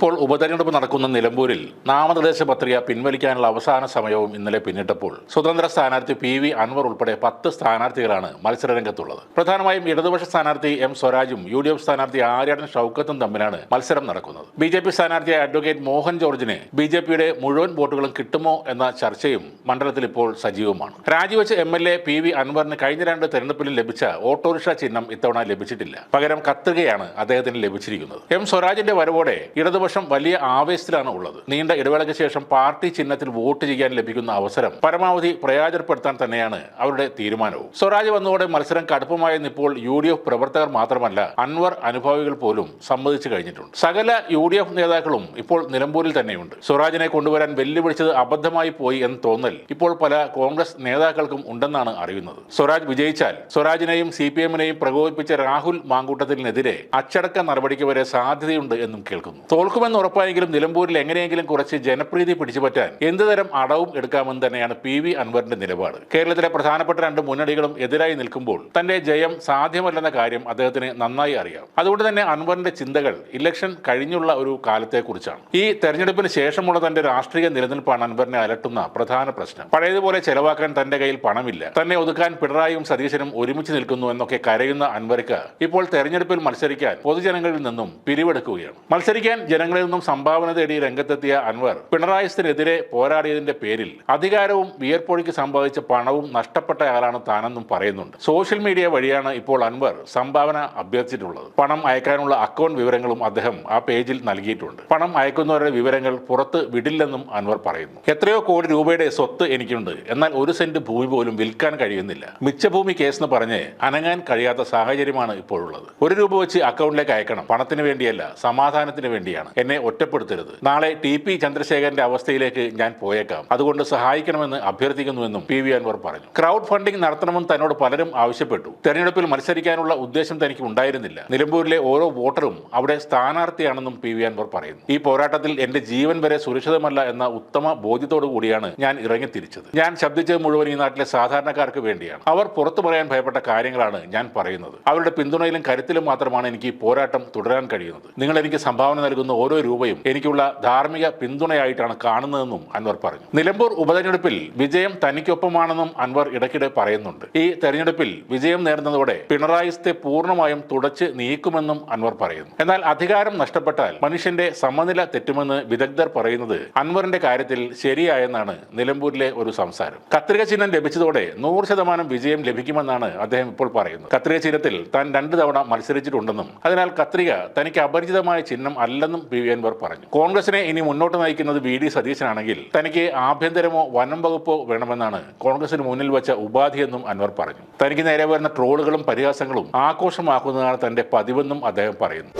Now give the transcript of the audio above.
ഇപ്പോൾ ഉപതെരഞ്ഞെടുപ്പ് നടക്കുന്ന നിലമ്പൂരിൽ നാമനിർദ്ദേശ പത്രിക പിൻവലിക്കാനുള്ള അവസാന സമയവും ഇന്നലെ പിന്നിട്ടപ്പോൾ സ്വതന്ത്ര സ്ഥാനാർത്ഥി പി വി അൻവർ ഉൾപ്പെടെ പത്ത് സ്ഥാനാർത്ഥികളാണ് മത്സരരംഗത്തുള്ളത്. പ്രധാനമായും ഇടതുപക്ഷ സ്ഥാനാർത്ഥി എം സ്വരാജും യു ഡി എഫ് സ്ഥാനാർത്ഥി ആര്യാടൻ ഷൌക്കത്തും തമ്മിലാണ് മത്സരം നടക്കുന്നത്. ബി ജെ പി സ്ഥാനാർത്ഥിയായ അഡ്വക്കേറ്റ് മോഹൻ ജോർജിന് ബി ജെ പിയുടെ മുഴുവൻ വോട്ടുകളും കിട്ടുമോ എന്ന ചർച്ചയും മണ്ഡലത്തിൽ ഇപ്പോൾ സജീവമാണ്. രാജിവെച്ച M L A P V അൻവറിന് കഴിഞ്ഞ രണ്ട് തെരഞ്ഞെടുപ്പിലും ലഭിച്ച ഓട്ടോറിക്ഷ ചിഹ്നം ഇത്തവണ ലഭിച്ചിട്ടില്ല. പകരം കത്തുകയാണ് അദ്ദേഹത്തിന് ലഭിച്ചിരിക്കുന്നത്. എം സ്വരാജിന്റെ വരവോടെ ഇടതുപക്ഷം വലിയ ആവേശത്തിലാണ് ഉള്ളത്. നീണ്ട ഇടവേളയ്ക്ക് ശേഷം പാർട്ടി ചിഹ്നത്തിൽ വോട്ട് ചെയ്യാൻ ലഭിക്കുന്ന അവസരം പരമാവധി പ്രയോജനപ്പെടുത്താൻ തന്നെയാണ് അവരുടെ തീരുമാനവും. സ്വരാജ് വന്നതോടെ മത്സരം കടുപ്പമായെന്ന് ഇപ്പോൾ യു ഡി എഫ് പ്രവർത്തകർ മാത്രമല്ല അൻവർ അനുഭാവികൾ പോലും സമ്മതിച്ചു കഴിഞ്ഞിട്ടുണ്ട്. സകല യു ഡി എഫ് നേതാക്കളും ഇപ്പോൾ നിലമ്പൂരിൽ തന്നെയുണ്ട്. സ്വരാജിനെ കൊണ്ടുവരാൻ വെല്ലുവിളിച്ചത് അബദ്ധമായി പോയി എന്ന് തോന്നൽ ഇപ്പോൾ പല കോൺഗ്രസ് നേതാക്കൾക്കും ഉണ്ടെന്നാണ് അറിയുന്നത്. സ്വരാജ് വിജയിച്ചാൽ സ്വരാജിനെയും സി പി എമ്മിനെയും പ്രകോപിപ്പിച്ച രാഹുൽ മാങ്കൂട്ടത്തിനെതിരെ അച്ചടക്ക നടപടിക്ക് വരെ സാധ്യതയുണ്ട് എന്നും കേൾക്കുന്നു. തോൽക്കുമെന്ന് ഉറപ്പായെങ്കിലും നിലമ്പൂരിൽ എങ്ങനെയെങ്കിലും കുറച്ച് ജനപ്രീതി പിടിച്ചുപറ്റാൻ എന്തുതരം അടവും എടുക്കാമെന്ന് തന്നെയാണ് പി വി അൻവറിന്റെ നിലപാട്. കേരളത്തിലെ പ്രധാനപ്പെട്ട രണ്ട് മുന്നണികളും എതിരായി നിൽക്കുമ്പോൾ തന്റെ ജയം സാധ്യമല്ലെന്ന കാര്യം അദ്ദേഹത്തിന് നന്നായി അറിയാം. അതുകൊണ്ട് തന്നെ അൻവറിന്റെ ചിന്തകൾ ഇലക്ഷൻ കഴിഞ്ഞുള്ള ഒരു കാലത്തെക്കുറിച്ചാണ്. ഈ തെരഞ്ഞെടുപ്പിന് ശേഷമുള്ള തന്റെ രാഷ്ട്രീയ നിലനിൽപ്പാണ് അൻവറിനെ അലട്ടുന്ന പ്രധാന പ്രശ്നം. പഴയതുപോലെ ചെലവാക്കാൻ തന്റെ കയ്യിൽ പണമില്ല. തന്നെ ഒതുക്കാൻ പിണറായിയും സതീശനും ഒരുമിച്ച് നിൽക്കുന്നു എന്നൊക്കെ കരയുന്ന അൻവർക്ക് ഇപ്പോൾ തെരഞ്ഞെടുപ്പിൽ മത്സരിക്കാൻ പൊതുജനങ്ങളിൽ നിന്നും പിരിവെടുക്കുകയാണ്. മത്സരിക്കാൻ ജനങ്ങളിൽ നിന്നും സംഭാവന തേടി രംഗത്തെത്തിയ അൻവർ പിണറായിസിനെതിരെ പോരാടിയതിന്റെ പേരിൽ അധികാരവും വിയർപ്പൊഴിക്ക് സമ്പാദിച്ച പണവും നഷ്ടപ്പെട്ടയാളാണ് താനെന്നും പറയുന്നുണ്ട്. സോഷ്യൽ മീഡിയ വഴിയാണ് ഇപ്പോൾ അൻവർ സംഭാവന അഭ്യർത്ഥിച്ചിട്ടുള്ളത്. പണം അയക്കാനുള്ള അക്കൗണ്ട് വിവരങ്ങളും അദ്ദേഹം ആ പേജിൽ നൽകിയിട്ടുണ്ട്. പണം അയക്കുന്നവരുടെ വിവരങ്ങൾ പുറത്ത് വിടില്ലെന്നും അൻവർ പറയുന്നു. എത്രയോ കോടി രൂപയുടെ സ്വത്ത് എനിക്കുണ്ട്. എന്നാൽ ഒരു സെന്റ് ഭൂമി പോലും വിൽക്കാൻ കഴിയുന്നില്ല. മിച്ചഭൂമി കേസ് എന്ന് പറഞ്ഞ് അനങ്ങാൻ കഴിയാത്ത സാഹചര്യമാണ് ഇപ്പോഴുള്ളത്. ഒരു രൂപ വെച്ച് അക്കൗണ്ടിലേക്ക് അയക്കണം പണത്തിന് വേണ്ടിയല്ല സമാധാനത്തിന് വേണ്ടിയാണ്. എന്നെ ഒറ്റപ്പെടുത്തരുത്. നാളെ ടി പി ചന്ദ്രശേഖരന്റെ അവസ്ഥയിലേക്ക് ഞാൻ പോയേക്കാം. അതുകൊണ്ട് സഹായിക്കണമെന്ന് അഭ്യർത്ഥിക്കുന്നുവെന്നും പി വി അൻവർ പറഞ്ഞു. ക്രൗഡ് ഫണ്ടിംഗ് നടത്തണമെന്ന് തന്നോട് പലരും ആവശ്യപ്പെട്ടു. തെരഞ്ഞെടുപ്പിൽ മത്സരിക്കാനുള്ള ഉദ്ദേശം തനിക്ക് ഉണ്ടായിരുന്നില്ല. നിലമ്പൂരിലെ ഓരോ വോട്ടറും അവിടെ സ്ഥാനാർത്ഥിയാണെന്നും പി വി അൻവർ പറയുന്നു. ഈ പോരാട്ടത്തിൽ എന്റെ ജീവൻ വരെ സുരക്ഷിതമല്ല എന്ന ഉത്തമ ബോധ്യത്തോടു കൂടിയാണ് ഞാൻ ഇറങ്ങിത്തിരിച്ചത്. ഞാൻ ശബ്ദിച്ചത് മുഴുവൻ ഈ നാട്ടിലെ സാധാരണക്കാർക്ക് വേണ്ടിയാണ്. അവർ പുറത്തു പറയാൻ ഭയപ്പെട്ട കാര്യങ്ങളാണ് ഞാൻ പറയുന്നത്. അവരുടെ പിന്തുണയിലും കരുത്തിലും മാത്രമാണ് എനിക്ക് ഈ പോരാട്ടം തുടരാൻ കഴിയുന്നത്. നിങ്ങൾ എനിക്ക് സംഭാവന നൽകുന്ന ഓരോ രൂപയും എനിക്കുള്ള ധാർമ്മിക പിന്തുണയായിട്ടാണ് കാണുന്നതെന്നും അൻവർ പറഞ്ഞു. നിലമ്പൂർ ഉപതെരഞ്ഞെടുപ്പിൽ വിജയം തനിക്കൊപ്പമാണെന്നും അൻവർ ഇടയ്ക്കിടെ പറയുന്നുണ്ട്. ഈ തെരഞ്ഞെടുപ്പിൽ വിജയം നേടുന്നതോടെ പിണറായിത്തെ പൂർണമായും തുടച്ച് നീക്കുമെന്നും അൻവർ പറയുന്നു. എന്നാൽ അധികാരം നഷ്ടപ്പെട്ടാൽ മനുഷ്യന്റെ സമനില തെറ്റുമെന്ന് വിദഗ്ധർ പറയുന്നത് അൻവറിന്റെ കാര്യത്തിൽ ശരിയായെന്നാണ് നിലമ്പൂരിലെ ഒരു സംസാരം. കത്രിക ചിഹ്നം ലഭിച്ചതോടെ നൂറ് ശതമാനം വിജയം ലഭിക്കുമെന്നാണ് അദ്ദേഹം ഇപ്പോൾ പറയുന്നത്. കത്രിക ചിഹ്നത്തിൽ താൻ രണ്ട് തവണ മത്സരിച്ചിട്ടുണ്ടെന്നും അതിനാൽ കത്രിക തനിക്ക് അപരിചിതമായ ചിഹ്നം അല്ലെന്നും പി വി അൻവർ പറഞ്ഞു. കോൺഗ്രസിനെ ഇനി മുന്നോട്ട് നയിക്കുന്നത് വി ഡി സതീശനാണെങ്കിൽ തനിക്ക് ആഭ്യന്തരമോ വനം വകുപ്പോ വേണമെന്നാണ് കോൺഗ്രസിന് മുന്നിൽ വെച്ച ഉപാധിയെന്നും അൻവർ പറഞ്ഞു. തനിക്ക് നേരെ വരുന്ന ട്രോളുകളും പരിഹാസങ്ങളും ആഘോഷമാക്കുന്നതാണ് തന്റെ പതിവെന്നും അദ്ദേഹം പറയുന്നു.